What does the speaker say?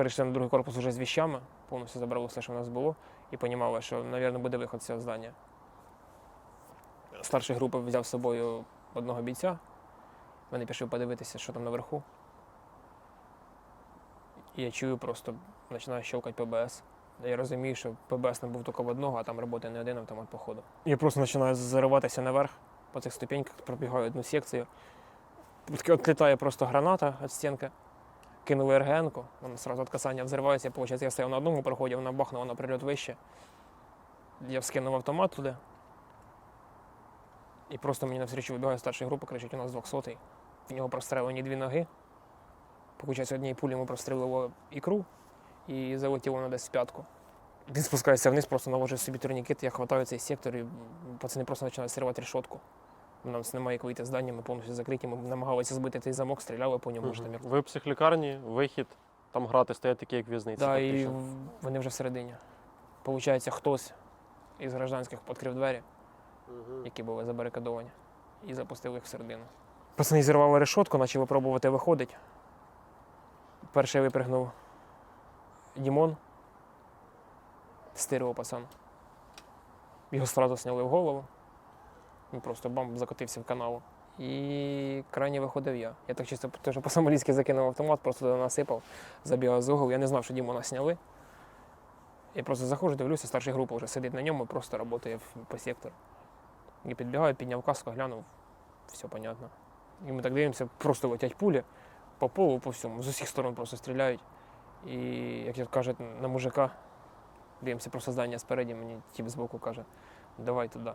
Перейшли на другий корпус вже з віщами, повністю забрали все, що в нас було, і розуміли, що, мабуть, буде виход з цього здання. Старший групи взяв з собою одного бійця. Вони пішли подивитися, що там наверху. І я чую, просто починає щелкати ПБС. Я розумію, що ПБС не був тільки в одного, а там працює не один автомат походу. Я просто починаю зариватися наверх по цих ступеньках, пробігаю одну секцію. Отлітає просто граната від стінки. Кинули РГН-ку, вона одразу від касання взривається. Получається, я стояв на одному проході, вона бахнула на прильот вище. Я вскинув автомат туди. І просто мені навстрічу вибігає старший група, кричить, у нас 200-й. В нього прострелені дві ноги. Получається, однією пулі йому прострелило ікру і залетіло на десь в п'ятку. Він спускається вниз, просто наложив собі турнікет, я хватаю цей сектор і пацани просто починають сривати рішотку. У нас немає як вийти з здання, ми повністю закриті. Ми намагалися збити цей замок, стріляли по ньому. там як... Ви в психлікарні, вихід, там грати стоять такі, як в'язниці. Да, і вони вже всередині. Получається, хтось із гражданських відкрив двері, Мгм. які були забарикадовані, і запустив їх всередину. Пацани зірвали решетку, почали пробувати виходити. Перший випригнув Дімон, стерео пацан. Його одразу сняли в голову. Він просто бам закотився в канаву. І крайній виходив я. Я так чисто теж по-самоліцьки закинув автомат, просто туди насипав, забігав з угол. Я не знав, що Дімона сняли. Я просто заходжу, дивлюся, старша група вже сидить на ньому, просто працює по сектору. І підбігаю, підняв каску, глянув, все понятно. І ми так дивимося, просто летять пулі по полу, по всьому, з усіх сторон просто стріляють. І, як кажуть, на мужика дивимося просто здання спереді, мені тіп збоку каже, давай туди.